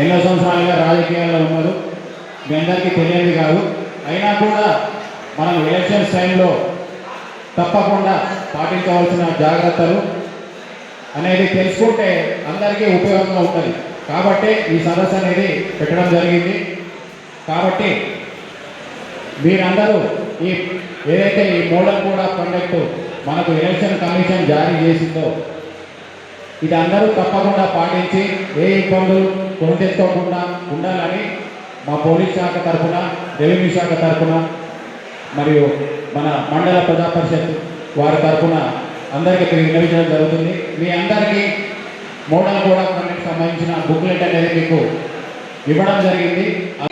ఎన్నో సంవత్సరాలుగా రాజకీయాల్లో ఉన్నారు. మీ అందరికీ తెలియదు కాదు. అయినా కూడా మనం ఎలక్షన్స్ టైంలో తప్పకుండా పాటించవలసిన జాగ్రత్తలు అనేది తెలుసుకుంటే అందరికీ ఉపయోగంగా ఉంటుంది. కాబట్టి ఈ సదస్సు అనేది పెట్టడం జరిగింది. కాబట్టి మీరందరూ ఈ ఏదైతే ఈ మోడల్ కూడా కండక్ట్ మనకు ఎలక్షన్ కమిషన్ జారీ చేసిందో ఇది అందరూ తప్పకుండా పాటించి ఏ ఇబ్బందులు కొని ఉండాలని మా పోలీస్ శాఖ తరఫున రెవెన్యూ శాఖ తరఫున మరియు మన మండల ప్రజా పరిషత్ వారి తరఫున అందరికీ విన్నవించడం జరుగుతుంది. మీ అందరికీ మోడల్ కూడా కండక్ట్ సంబంధించిన బుక్లెట్ అనేది మీకు ఇవ్వడం జరిగింది. ఆ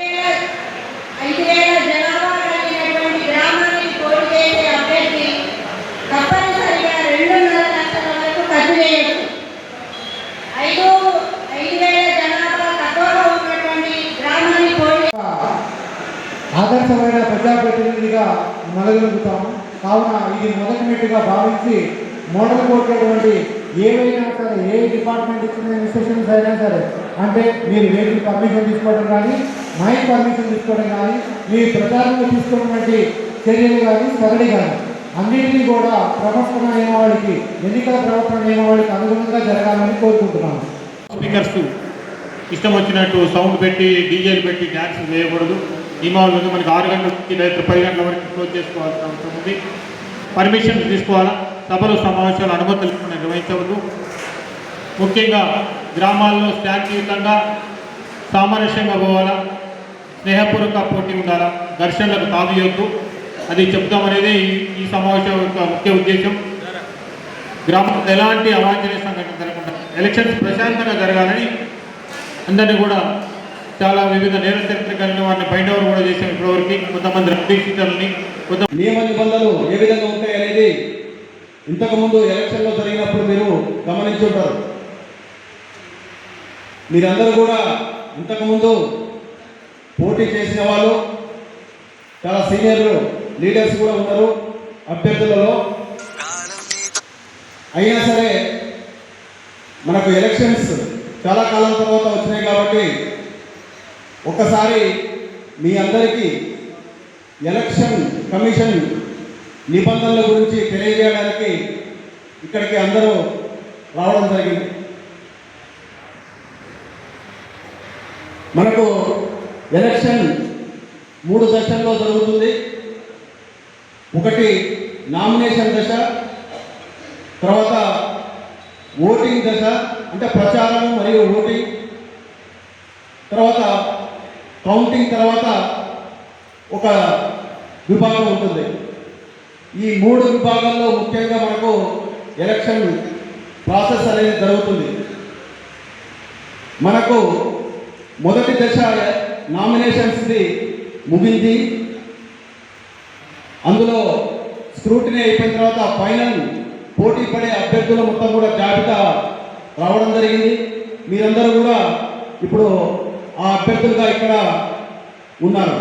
ఆదర్శమైన ప్రజాప్రతినిధిగా మనగలుగుతాము కావున ఇది మొదటి మెట్టుగా భావించి మోడల్ కోర్టుటువంటి ఏవైనా సరే ఏ డిపార్ట్మెంట్ ఇచ్చిన ఇన్స్ట్రక్షన్స్ అయినా సరే అంటే మీరు వెహికల్ పర్మిషన్ తీసుకోవడం కానీ మైక్ పర్మిషన్ తీసుకోవడం కానీ మీ ప్రచారంలో తీసుకున్నటువంటి చర్యలు కానీ సరళి కానీ అన్నింటినీ కూడా ప్రవర్తన నియమావళికి ఎన్నికల ప్రవర్తన నియమావళికి అనుగుణంగా జరగాలని కోరుకుంటున్నాను స్పీకర్స్ ఇష్టం వచ్చినట్టు సౌండ్ పెట్టి డీజేలు పెట్టి డ్యాన్స్ వేయకూడదు. నియమావళి ఉంది మనకి ఆరు గంటలకి లేదా పది గంటల వరకు క్లోజ్ చేసుకోవాల్సిన అవసరం ఉంది. పర్మిషన్ తీసుకోవాలా? సభలు సమావేశాలు అనుమతులు లేకుండా నిర్వహించవద్దు. ముఖ్యంగా గ్రామాల్లో శాంతియుతంగా సామరస్యంగా పోవాలా? స్నేహపూర్వక పోటీ ఉండాలా? ఘర్షణలకు తాగియొద్దు అది చెప్తామనేది ఈ- ఈ సమావేశం యొక్క ముఖ్య ఉద్దేశం. గ్రామంలో ఎలాంటి అవాంఛనీయ సంఘటన జరగకుండా ఎలక్షన్స్ ప్రశాంతంగా జరగాలని అందరినీ కూడా చాలా వివిధ నేర చరిత్ర కలిగిన వారిని బయట కూడా చేసాం ఇప్పటివరకు కొంతమంది రద్దీక్షితులని కొంత నియమ నిబంధనలు ఏ విధంగా ఉంటాయి అనేది ఇంతకుముందు ఎలక్షన్లో జరిగినప్పుడు మీరు గమనించుంటారు మీరందరూ కూడా ఇంతకుముందు పోటీ చేసిన వాళ్ళు చాలా సీనియర్ లీడర్స్ కూడా ఉన్నారు అభ్యర్థులలో. అయినా సరే మనకు ఎలక్షన్స్ చాలా కాలం తర్వాత వచ్చినాయి కాబట్టి ఒకసారి మీ అందరికీ ఎలక్షన్ కమిషన్ నిబంధనల గురించి తెలియజేయడానికి ఇక్కడికి అందరూ రావడం జరిగింది. మనకు ఎలక్షన్ మూడు దశల్లో జరుగుతుంది. ఒకటి నామినేషన్ దశ తర్వాత ఓటింగ్ దశ అంటే ప్రచారం మరియు ఓటింగ్ తర్వాత కౌంటింగ్ తర్వాత ఒక విభాగం ఉంటుంది. ఈ మూడు విభాగాల్లో ముఖ్యంగా మనకు ఎలక్షన్ ప్రాసెస్ అనేది జరుగుతుంది. మనకు మొదటి దశ నామినేషన్స్ది ముగింది. అందులో స్క్రూటినీ అయిపోయిన తర్వాత ఫైనల్ పోటీ పడే అభ్యర్థుల మొత్తం కూడా జాబితా రావడం జరిగింది. మీరందరూ కూడా ఇప్పుడు ఆ అభ్యర్థులుగా ఇక్కడ ఉన్నారు.